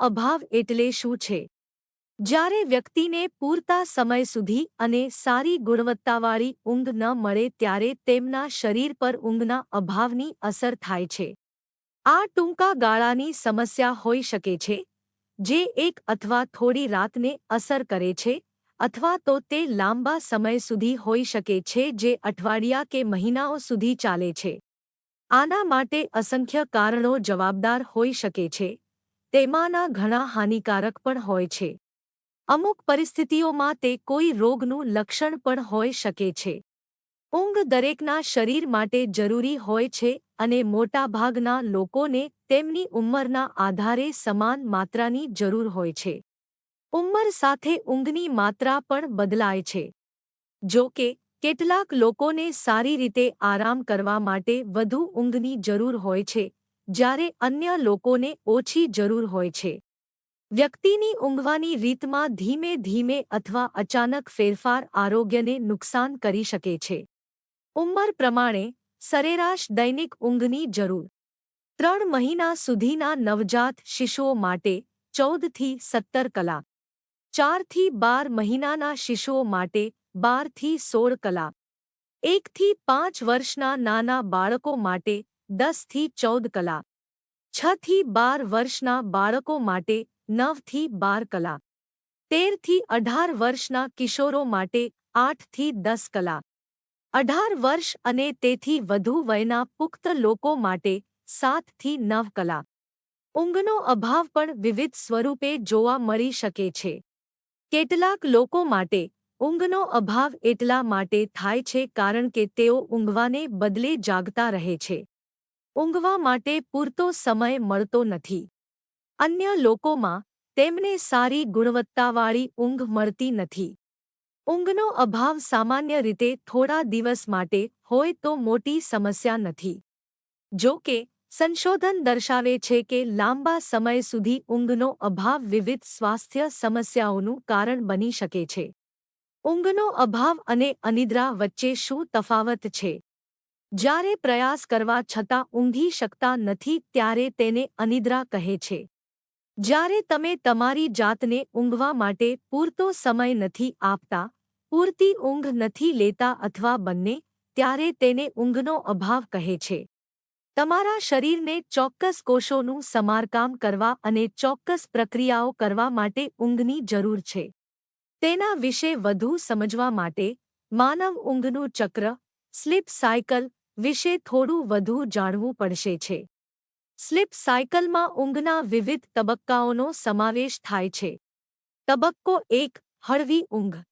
અભાવ એટલે શું છે? જ્યારે વ્યક્તિને પૂરતા સમય સુધી અને સારી ગુણવત્તાવાળી ઊંઘ ન મળે ત્યારે તેમના શરીર પર ઊંઘના અભાવની અસર થાય છે. આ ટૂંકા ગાળાની સમસ્યા હોઈ શકે છે, જે એક અથવા થોડી રાતને અસર કરે છે, અથવા તો તે લાંબા સમય સુધી હોઈ શકે છે જે અઠવાડિયા કે મહિનાઓ સુધી ચાલે છે. આના માટે અસંખ્ય કારણો જવાબદાર હોઈ શકે છે. તેમાંના ઘણા હાનિકારક પણ હોય છે. અમુક પરિસ્થિતિઓમાં તે કોઈ રોગનું લક્ષણ પણ હોઈ શકે છે. ઊંઘ દરેકના શરીર માટે જરૂરી હોય છે અને મોટાભાગના લોકોને તેમની ઉંમરના આધારે સમાન માત્રાની જરૂર હોય છે. ઉંમર સાથે ઊંઘની માત્રા પણ બદલાય છે. જો કે, કેટલાક લોકોને સારી રીતે આરામ કરવા માટે વધુ ઊંઘની જરૂર હોય છે જ્યારે અન્ય લોકોને ઓછી જરૂર હોય છે. વ્યક્તિની ઊંઘવાની રીતમાં ધીમે ધીમે અથવા અચાનક ફેરફાર આરોગ્યને નુકસાન કરી શકે છે. ઉંમર પ્રમાણે સરેરાશ દૈનિક ઊંઘની જરૂર. ત્રણ મહિના સુધીના નવજાત શિશુઓ માટે ચૌદથી સત્તર કલાક. ચારથી બાર મહિનાના શિશુઓ માટે બારથી સોળ કલાક. એકથી પાંચ વર્ષના નાના બાળકો માટે દસથી ચૌદ કલાક છથી બાર વર્ષના બાળકો માટે નવથી બાર કલાક તેરથી અઢાર વર્ષના કિશોરો માટે આઠથી દસ કલાક અઢાર વર્ષ અને તેથી વધુ વયના પુખ્ત લોકો માટે સાતથી નવ કલાક ઊંઘનો અભાવ પણ વિવિધ સ્વરૂપે જોવા મળી શકે છે. કેટલાક લોકો માટે, ઊંઘનો અભાવ એટલા માટે થાય છે કારણ કે તેઓ ઊંઘવાને બદલે જાગતા રહે છે. ઊંઘવા માટે પૂરતો સમય મળતો નથી. અન્ય લોકોમાં તેમને સારી ગુણવત્તાવાળી ઊંઘ મળતી નથી. ઊંઘનો અભાવ સામાન્ય રીતે થોડા દિવસ માટે હોય તો મોટી સમસ્યા નથી. જો કે, સંશોધન દર્શાવે છે કે લાંબા સમય સુધી ઊંઘનો અભાવ વિવિધ સ્વાસ્થ્ય સમસ્યાઓનું કારણ બની શકે છે. ઊંઘનો અભાવ અને અનિદ્રા વચ્ચે શું તફાવત છે? જ્યારે પ્રયાસ કરવા છતાં ઊંઘી શકતા નથી ત્યારે તેને અનિદ્રા કહે છે. જ્યારે તમે તમારી જાતને ઊંઘવા માટે પૂરતો સમય નથી આપતા, પૂરતી ઊંઘ નથી લેતા અથવા બંને, ત્યારે તેને ઊંઘનો અભાવ કહે છે. તમારા શરીરને ચોક્કસ કોષોનું સમારકામ કરવા અને ચોક્કસ પ્રક્રિયાઓ કરવા માટે ઊંઘની જરૂર છે. તેના વિશે વધુ સમજવા માટે, માનવ ઊંઘનું ચક્ર, સ્લીપ સાયકલ વિશે થોડું વધુ જાણવું પડશે છે. સ્લીપ સાયકલમાં ઊંઘના વિવિધ તબક્કાઓનો સમાવેશ થાય છે. તબક્કો એક, હળવી ઊંઘ.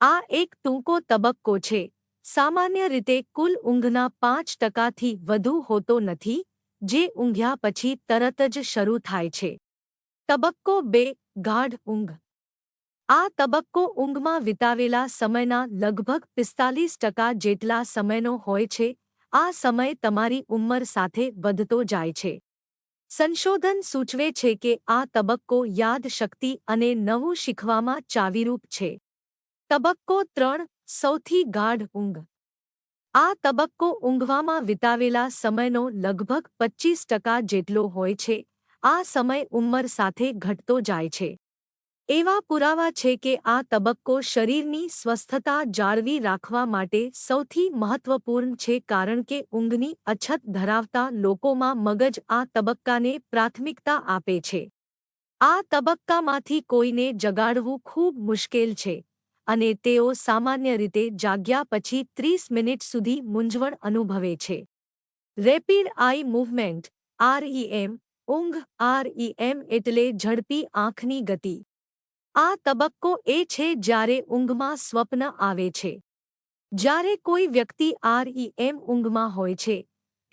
આ એક ટૂંકો તબક્કો છે. સામાન્ય રીતે કુલ ઊંઘના પાંચ ટકાથી વધુ હોતો નથી, જે ઊંઘ્યા પછી તરત જ શરૂ થાય છે. તબક્કો બે, ગાઢ ઊંઘ. આ તબક્કો ઊંઘમાં વિતાવેલા સમયના લગભગ પિસ્તાલીસ ટકા જેટલા સમયનો હોય છે, આ સમય તમારી ઉંમર સાથે વધતો જાય છે. સંશોધન સૂચવે છે કે આ તબક્કો યાદશક્તિ અને નવું શીખવામાં ચાવીરૂપ છે. તબક્કો ત્રણ સૌથી ગાઢ ઊંઘ. આ તબક્કો ઊંઘવામાં વિતાવેલા સમયનો લગભગ પચ્ચીસ ટકા જેટલો હોય છે, આ સમય ઉંમર સાથે ઘટતો જાય છે. એવા પુરાવા છે કે આ તબક્કો શરીરની સ્વસ્થતા જાળવી રાખવા માટે સૌથી મહત્વપૂર્ણ છે કારણ કે ઊંઘની અછત ધરાવતા લોકોમાં મગજ આ તબક્કાને પ્રાથમિકતા આપે છે. આ તબક્કામાંથી કોઈને જગાડવું ખૂબ મુશ્કેલ છે અને તેઓ સામાન્ય રીતે જાગ્યા પછી ત્રીસ મિનિટ સુધી મૂંઝવણ અનુભવે છે. રેપિડ આઈ મૂવમેન્ટ આરઈએમ ઊંઘ આરઈએમ એટલે ઝડપી આંખની ગતિ. આ તબક્કો એ છે જ્યારે ઊંઘમાં સ્વપ્ન આવે છે. જ્યારે કોઈ વ્યક્તિ આરઈએમ ઊંઘમાં હોય છે,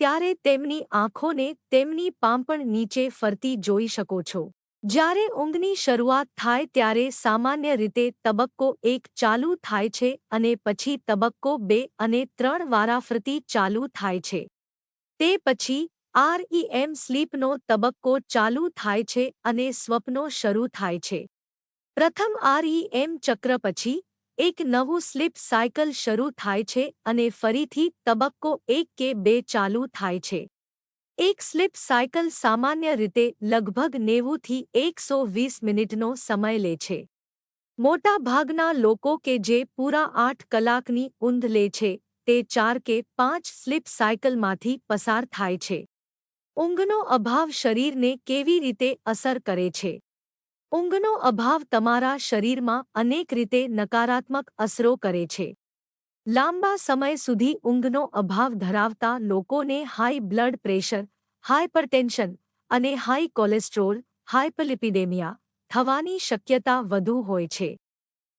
ત્યારે તેમની આંખોને તેમની પાંપણ નીચે ફરતી જોઈ શકો છો. જ્યારે ઊંઘની શરૂઆત થાય ત્યારે સામાન્ય રીતે તબક્કો એક ચાલુ થાય છે અને પછી તબક્કો બે અને ત્રણ વારાફરતી ચાલુ થાય છે. તે પછી આરઈએમ સ્લીપનો તબક્કો ચાલુ થાય છે અને સ્વપ્નો શરૂ થાય છે. પ્રથમ આરઈએમ ચક્ર પછી, એક નવું સ્લીપ સાયકલ શરૂ થાય છે અને ફરીથી તબક્કો એક કે બે ચાલુ થાય છે. એક સ્લીપ સાયકલ સામાન્ય રીતે લગભગ નેવુંથી એકસો વીસ મિનિટનો સમય લે છે. મોટાભાગના લોકો કે જે પૂરા આઠ કલાકની ઊંઘ લે છે, તે ચાર કે પાંચ સ્લીપ સાયકલમાંથી પસાર થાય છે. ઊંઘનો અભાવ શરીરને કેવી રીતે અસર કરે છે? ઊંઘનો અભાવ તમારા શરીરમાં અનેક રીતે નકારાત્મક અસરો કરે છે. લાંબા સમય સુધી ઊંઘનો અભાવ ધરાવતા લોકોને હાઈ બ્લડ પ્રેશર હાઇપરટેન્શન અને હાઈ કોલેસ્ટ્રોલ હાઇપલિપિડેમિયા થવાની શક્યતા વધુ હોય છે.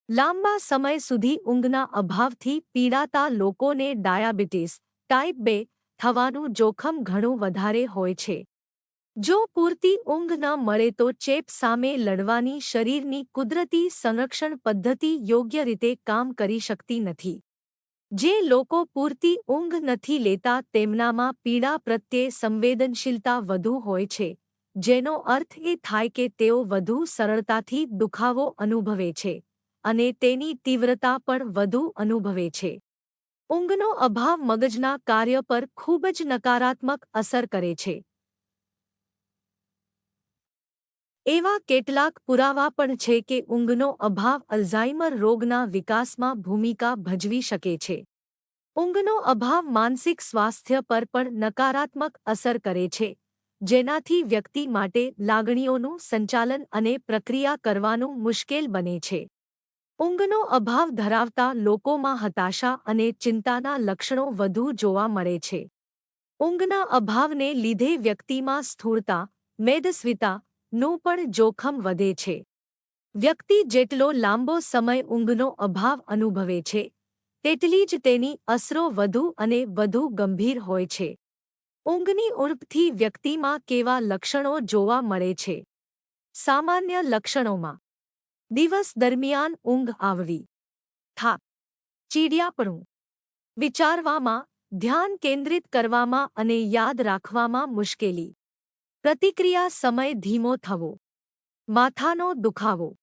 લાંબા સમય સુધી ઊંઘના અભાવથી પીડાતા લોકોને ડાયાબિટીસ, ટાઈપ બે થવાનું જોખમ ઘણું વધારે હોય છે. જો પૂરતી ઊંઘ ન મળે તો ચેપ સામે લડવાની શરીરની કુદરતી સંરક્ષણ પદ્ધતિ યોગ્ય રીતે કામ કરી શકતી નથી. જે લોકો પૂરતી ઊંઘ નથી લેતા તેમનામાં પીડા પ્રત્યે સંવેદનશીલતા વધુ હોય છે, જેનો અર્થ એ થાય કે તેઓ વધુ સરળતાથી દુખાવો અનુભવે છે અને તેની તીવ્રતા પણ વધુ અનુભવે છે. ઊંઘનો અભાવ મગજના કાર્ય પર ખૂબ જ નકારાત્મક અસર કરે છે. એવા કેટલાક પુરાવા પણ છે કે ઊંઘનો અભાવ અલ્ઝાઇમર રોગના વિકાસમાં ભૂમિકા ભજવી શકે છે. ઊંઘનો અભાવ માનસિક સ્વાસ્થ્ય પર પણ નકારાત્મક અસર કરે છે, જેનાથી વ્યક્તિ માટે લાગણીઓનું સંચાલન અને પ્રક્રિયા કરવાનું મુશ્કેલ બને છે. ઊંઘનો અભાવ ધરાવતા લોકોમાં હતાશા અને ચિંતાના લક્ષણો વધુ જોવા મળે છે. ઊંઘના અભાવને લીધે વ્યક્તિમાં સ્થૂળતા, મેદસ્વિતા નું પણ જોખમ વધે છે. વ્યક્તિ જેટલો લાંબો સમય ઊંઘનો અભાવ અનુભવે છે, તેટલી જ તેની અસરો વધુ અને વધુ ગંભીર હોય છે. ઊંઘની ઉણપથી વ્યક્તિમાં કેવા લક્ષણો જોવા મળે છે? સામાન્ય લક્ષણોમાં. દિવસ દરમિયાન ઊંઘ આવવી. થાક. ચીડિયાપણું. વિચારવામાં, ધ્યાન કેન્દ્રિત કરવામાં અને યાદ રાખવામાં મુશ્કેલી. પ્રતિક્રિયા સમય ધીમો થવો. માથાનો દુખાવો.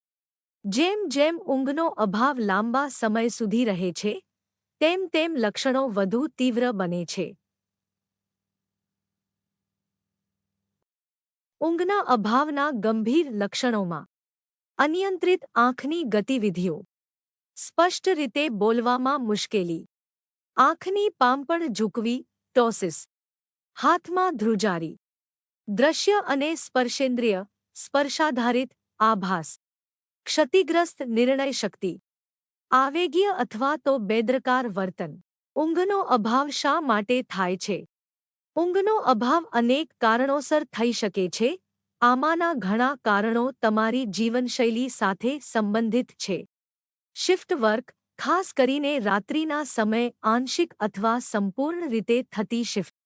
જેમ જેમ ઊંઘનો અભાવ લાંબા સમય સુધી રહે છે, તેમ તેમ લક્ષણો વધુ તીવ્ર બને છે. ઊંઘના અભાવના ગંભીર લક્ષણોમાં. અનિયંત્રિત આંખની ગતિવિધિઓ. સ્પષ્ટ રીતે બોલવામાં મુશ્કેલી. આંખની પાંપણ ઝૂકવી, ટોસિસ. હાથમાં ધ્રુજારી. દ્રશ્ય અને સ્પર્શેન્દ્રિય, સ્પર્શાધારિત આભાસ, ક્ષતિગ્રસ્ત નિર્ણય શક્તિ, આવેગીય અથવા તો બેદરકાર વર્તન. ઊંઘનો અભાવ શા માટે થાય છે? ઊંઘનો અભાવ અનેક કારણોસર થઈ શકે છે. આમાંના ઘણા કારણો તમારી જીવનશૈલી સાથે સંબંધિત છે. શિફ્ટ વર્ક, ખાસ કરીને રાત્રિના સમય આંશિક અથવા સંપૂર્ણ રીતે થતી શિફ્ટ.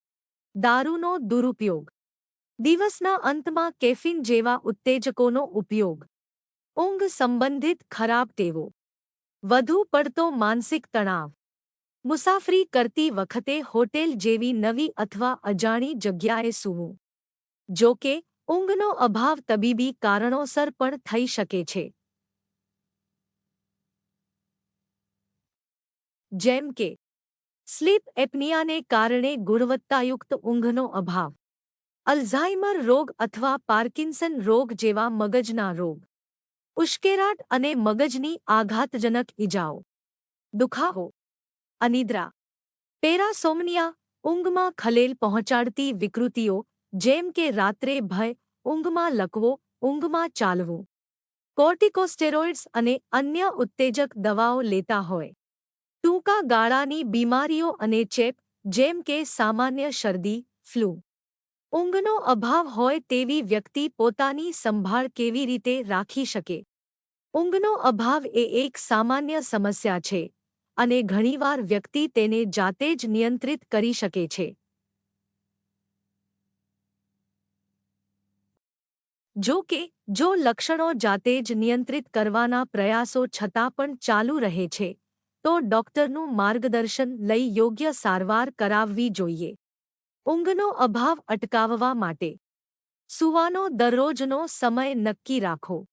દારૂનો દુરુપયોગ. દિવસના અંતમાં કેફીન જેવા ઉત્તેજકોનો ઉપયોગ. ઊંઘ સંબંધિત ખરાબ ટેવો. વધુ પડતો માનસિક તણાવ. મુસાફરી કરતી વખતે હોટેલ જેવી નવી અથવા અજાણી જગ્યાએ સૂવું. જો કે, ઊંઘનો અભાવ તબીબી કારણોસર પણ થઈ શકે છે. જેમ કે, સ્લીપ એપનિયાને કારણે ગુણવત્તાયુક્ત ઊંઘનો અભાવ. અલ્ઝાઇમર રોગ અથવા પાર્કિન્સન રોગ જેવા મગજના રોગ. ઉશ્કેરાટ અને મગજની આઘાતજનક ઇજાઓ દુખાવો. અનિદ્રા. પેરાસોમનિયા ઊંઘમાં ખલેલ પહોંચાડતી વિકૃતિઓ, જેમ કે રાત્રે ભય, ઊંઘમાં લકવો, ઊંઘમાં ચાલવું. કોર્ટિકોસ્ટેરોઇડ્સ અને અન્ય ઉત્તેજક દવાઓ લેતા હોય. ટૂંકા ગાળાની બીમારીઓ અને ચેપ, જેમ કે સામાન્ય શરદી, ફ્લૂ. ઊંઘનો અભાવ હોય તેવી વ્યક્તિ પોતાની સંભાળ કેવી રીતે રાખી શકે? ઊંઘનો અભાવ એ એક સામાન્ય સમસ્યા છે અને ઘણીવાર વ્યક્તિ તેને જાતે જ નિયંત્રિત કરી શકે છે. જો કે, જો લક્ષણો જાતે જ નિયંત્રિત કરવાના પ્રયાસો છતાં પણ ચાલુ રહે છે, તો ડોક્ટરનું માર્ગદર્શન લઈ યોગ્ય સારવાર કરાવવી જોઈએ. ઊંઘનો અભાવ અટકાવવા માટે. સુવાનો દરરોજનો સમય નક્કી રાખો.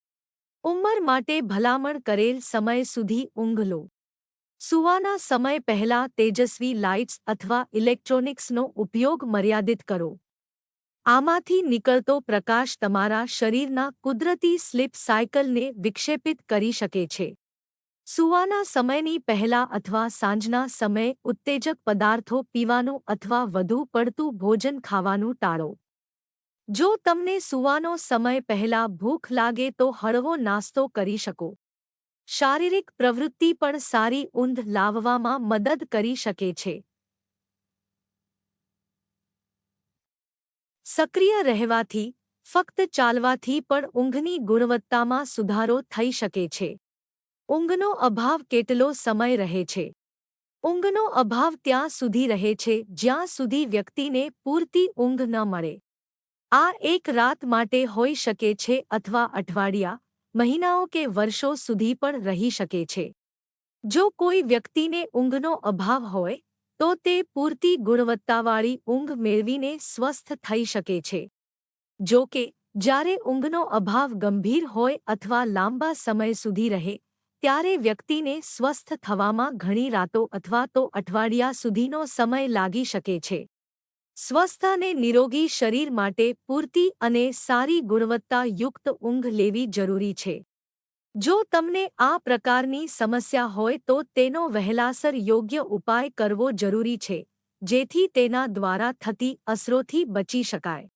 ઉંમર માટે ભલામણ કરેલ સમય સુધી ઊંઘ લો. સુવાના સમય પહેલા તેજસ્વી લાઇટ્સ અથવા ઇલેક્ટ્રોનિક્સનો ઉપયોગ મર્યાદિત કરો. આમાંથી નીકળતો પ્રકાશ તમારા શરીરના કુદરતી સ્લીપ સાયકલને વિક્ષેપિત કરી શકે છે. સુવાના સમયની પહેલા અથવા સાંજના સમયે ઉત્તેજક પદાર્થો પીવાનું અથવા વધુ પડતું ભોજન ખાવાનું ટાળો. જો તમને સુવાનો સમય પહેલા ભૂખ લાગે તો હળવો નાસ્તો કરી શકો. શારીરિક પ્રવૃત્તિ પણ સારી ઊંઘ લાવવામાં મદદ કરી શકે છે. સક્રિય રહેવાથી, ફક્ત ચાલવાથી પણ ઊંઘની ગુણવત્તામાં સુધારો થઈ શકે છે. ઊંઘનો અભાવ કેટલો સમય રહે છે? ઊંઘનો અભાવ ત્યાં સુધી રહે છે, જ્યાં સુધી વ્યક્તિને પૂરતી ઊંઘ ન મળે. આ એક રાત માટે હોઈ શકે છે અથવા અઠવાડિયા, મહિનાઓ કે વર્ષો સુધી પણ રહી શકે છે. જો કોઈ વ્યક્તિને ઊંઘનો અભાવ હોય, તો તે પૂરતી ગુણવત્તાવાળી ઊંઘ મેળવીને સ્વસ્થ થઈ શકે છે. જો કે, જ્યારે ઊંઘનો અભાવ ગંભીર હોય અથવા લાંબા સમય સુધી રહે ત્યારે વ્યક્તિને સ્વસ્થ થવામાં ઘણી રાતો અથવા તો અઠવાડિયા સુધીનો સમય લાગી શકે છે. સ્વસ્થ અને નિરોગી શરીર માટે પૂરતી અને સારી ગુણવત્તાયુક્ત ઊંઘ લેવી જરૂરી છે. જો તમને આ પ્રકારની સમસ્યા હોય તો તેનો વહેલાસર યોગ્ય ઉપાય કરવો જરૂરી છે, જેથી તેના દ્વારા થતી અસરોથી બચી શકાય.